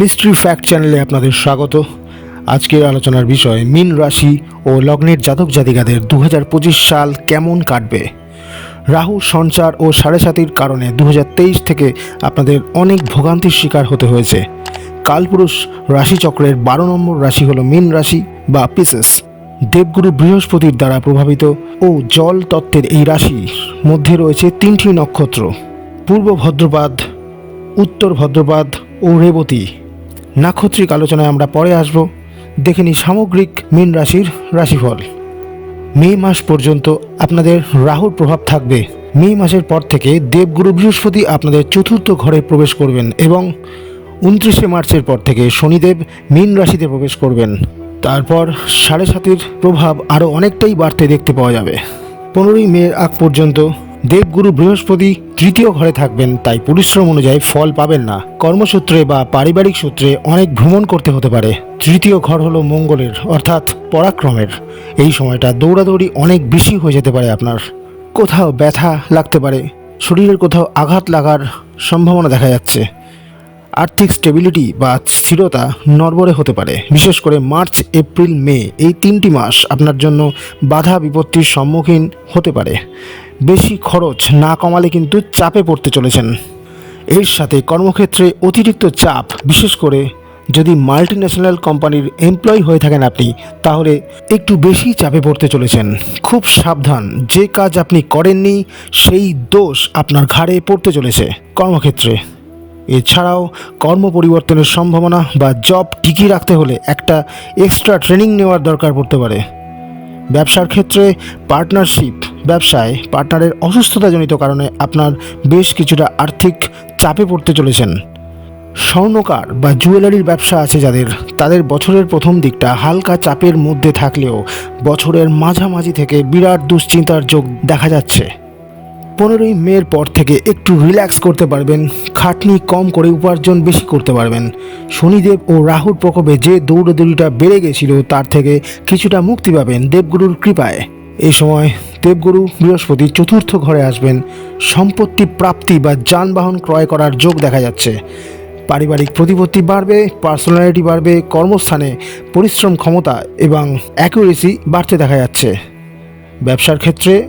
Mystery fact চ্যানেলে আপনাদের স্বাগত। আজকের আলোচনার বিষয়, মিন রাশি ও লগ্নের জাতক জাতিকাদের দু হাজার পঁচিশ সাল কেমন কাটবে? রাহু সঞ্চার ও সাড়ে সাতির কারণে দু হাজার তেইশ থেকে আপনাদের অনেক ভোগান্তির শিকার হতে হয়েছে। কালপুরুষ রাশিচক্রের বারো নম্বর রাশি হলো মিন রাশি বা পিসেস দেবগুরু বৃহস্পতির দ্বারা প্রভাবিত ও জল তত্ত্বের এই রাশির মধ্যে রয়েছে তিনটি নক্ষত্র। পূর্ব ভদ্রপাদ, উত্তর ভদ্রপাদ ও রেবতী। নাক্ষত্রিক আলোচনায় আমরা পরে আসব। দেখে নিই সামগ্রিক মীন রাশির রাশিফল। মে মাস পর্যন্ত আপনাদের রাহুর প্রভাব থাকবে। মে মাসের পর থেকে দেবগুরু বৃহস্পতি আপনাদের চতুর্থ ঘরে প্রবেশ করবেন এবং উনত্রিশে মার্চের পর থেকে শনিদেব মীন রাশিতে প্রবেশ করবেন। তারপর সাড়ে সাতের প্রভাব আরও অনেকটাই বাড়তে দেখতে পাওয়া যাবে। পনেরোই মে আগ পর্যন্ত দেবগুরু বৃহস্পতি তৃতীয় ঘরে থাকবেন, তাই পরিশ্রম অনুযায়ী ফল পাবেন না। কর্মসূত্রে বা পারিবারিক সূত্রে অনেক ভ্রমণ করতে হতে পারে। তৃতীয় ঘর হলো মঙ্গলের, অর্থাৎ পরাক্রমের। এই সময়টা দৌড়াদৌড়ি অনেক বেশি হয়ে যেতে পারে আপনার। কোথাও ব্যথা লাগতে পারে, শরীরের কোথাও আঘাত লাগার সম্ভাবনা দেখা যাচ্ছে। আর্থিক স্টেবিলিটি বা স্থিরতা নড়বড়ে হতে পারে। বিশেষ করে মার্চ, এপ্রিল, মে এই তিনটি মাস আপনার জন্য বাধা বিপত্তির সম্মুখীন হতে পারে। বেশি খরচ না কমালে কিন্তু চাপে পড়তে চলেছেন। এর সাথে কর্মক্ষেত্রে অতিরিক্ত চাপ, বিশেষ করে যদি মাল্টি ন্যাশনাল কোম্পানির এমপ্লয়ি হয়ে থাকেন আপনি, তাহলে একটু বেশি চাপে পড়তে চলেছেন। খুব সাবধান, যে কাজ আপনি করেননি, সেই দোষ আপনার ঘাড়ে পড়তে চলেছে কর্মক্ষেত্রে। এছাড়াও কর্ম পরিবর্তনের সম্ভাবনা বা জব টিকিয়ে রাখতে হলে একটা এক্সট্রা ট্রেনিং নেওয়ার দরকার পড়তে পারে। ব্যবসার ক্ষেত্রে পার্টনারশিপ ব্যবসায় পার্টনারের অসুস্থতাজনিত কারণে আপনার বেশ কিছুটা আর্থিক চাপে পড়তে চলেছেন। স্বর্ণকার বা জুয়েলারির ব্যবসা আছে যাদের, তাদের বছরের প্রথম দিকটা হালকা চাপের মধ্যে থাকলেও বছরের মাঝামাঝি থেকে বিরাট দুশ্চিন্তার যোগ দেখা যাচ্ছে। পনেরোই মের পর থেকে একটু রিল্যাক্স করতে পারবেন, খাটনি কম করে উপার্জন বেশি করতে পারবেন। শনিদেব ও রাহুর প্রকোপে যে দৌড়দৌড়িটা বেড়ে গেছিল, তার থেকে কিছুটা মুক্তি পাবেন দেবগুরুর কৃপায়। এই সময় দেবগুরু বৃহস্পতি চতুর্থ ঘরে আসবেন। সম্পত্তি, প্রাপ্তি বা যানবাহন ক্রয় করার যোগ দেখা যাচ্ছে। পারিবারিক প্রতিপত্তি বাড়বে, পার্সোনালিটি বাড়বে, কর্মস্থানে পরিশ্রম ক্ষমতা এবং অ্যাকুরেসি বাড়তে দেখা যাচ্ছে। ব্যবসার ক্ষেত্রে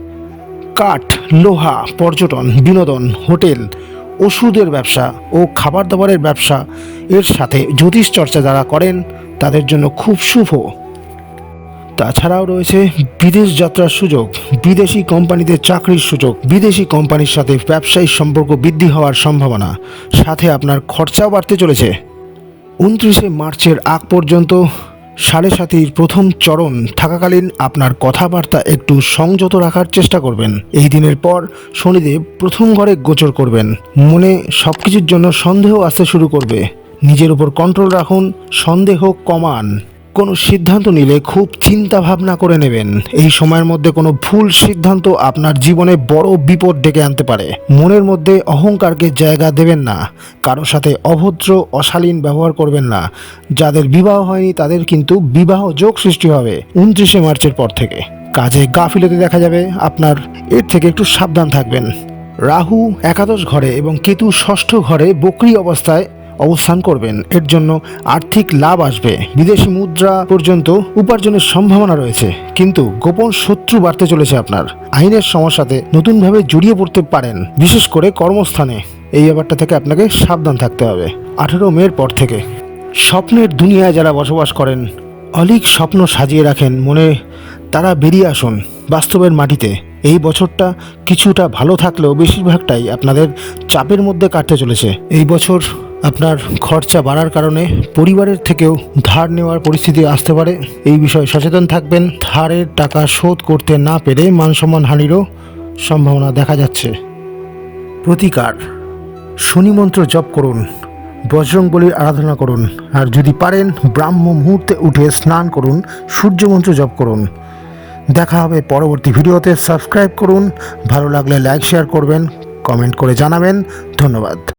কাঠ, লোহা, পর্যটন, বিনোদন, হোটেল, ওষুধের ব্যবসা ও খাবার দাবারের ব্যবসা এর সাথে জ্যোতিষ চর্চা যারা করেন, তাদের জন্য খুব শুভ। তাছাড়াও রয়েছে বিদেশ যাত্রার সুযোগ, বিদেশি কোম্পানিতে চাকরির সুযোগ, বিদেশি কোম্পানির সাথে ব্যবসায়িক সম্পর্ক বৃদ্ধি হওয়ার সম্ভাবনা, সাথে আপনার খরচাও বাড়তে চলেছে। উনত্রিশে মার্চের আগ পর্যন্ত সাড়ে সাতির প্রথম চরণ থাকাকালীন আপনার কথাবার্তা একটু সংযত রাখার চেষ্টা করবেন। এই দিনের পর শনিদেব প্রথম ঘরে গোচর করবেন। মনে সব কিছুর জন্য সন্দেহ আসতে শুরু করবে। নিজের উপর কন্ট্রোল রাখুন, সন্দেহ কমান। কোনো সিদ্ধান্ত নিলে খুব চিন্তা ভাবনা করে নেবেন। এই সময়ের মধ্যে কোনো ভুল সিদ্ধান্ত আপনার জীবনে বড় বিপদ ডেকে আনতে পারে। মনের মধ্যে অহংকারকে জায়গা দেবেন না। কারও সাথে অভদ্র, অশালীন ব্যবহার করবেন না। যাদের বিবাহ হয়নি, তাদের কিন্তু বিবাহ যোগ সৃষ্টি হবে উনত্রিশে মার্চের পর থেকে। কাজে গাফিলতি দেখা যাবে। আপনার এর থেকে একটু সাবধান থাকবেন। রাহু একাদশ ঘরে এবং কেতু ষষ্ঠ ঘরে বকরি অবস্থায় অবস্থান করবেন। এর জন্য আর্থিক লাভ আসবে। বিদেশি মুদ্রা পর্যন্ত উপার্জনের সম্ভাবনা রয়েছে। কিন্তু গোপন শত্রু বাড়তে চলেছে আপনার। আইনের সমস্যাতে নতুনভাবে জড়িয়ে পড়তে পারেন, বিশেষ করে কর্মস্থানে। এই ব্যাপারটা থেকে আপনাকে সাবধান থাকতে হবে। আঠেরো মের পর থেকে। স্বপ্নের দুনিয়ায় যারা বসবাস করেন, অলিক স্বপ্ন সাজিয়ে রাখেন মনে, তারা বেরিয়ে আসুন বাস্তবের মাটিতে। এই বছরটা কিছুটা ভালো থাকলেও বেশিরভাগটাই আপনাদের চাপের মধ্যে কাটতে চলেছে। এই বছর আপনার খরচা বাড়ার কারণে পরিবারের থেকেও ধার নেওয়ার পরিস্থিতি আসতে পারে। এই বিষয়ে সচেতন থাকবেন। ধারের টাকা শোধ করতে না পেরে মান সম্মান হানিরও সম্ভাবনা দেখা যাচ্ছে। প্রতিকার। শনি মন্ত্র জপ করুন। বজরং বলির আরাধনা করুন। আর যদি পারেন, ব্রাহ্ম মুহূর্তে উঠে স্নান করুন। সূর্য মন্ত্র জপ করুন। দেখা হবে পরবর্তী ভিডিওতে। সাবস্ক্রাইব করুন। ভালো লাগলে লাইক, শেয়ার করবেন। কমেন্ট করে জানাবেন। ধন্যবাদ।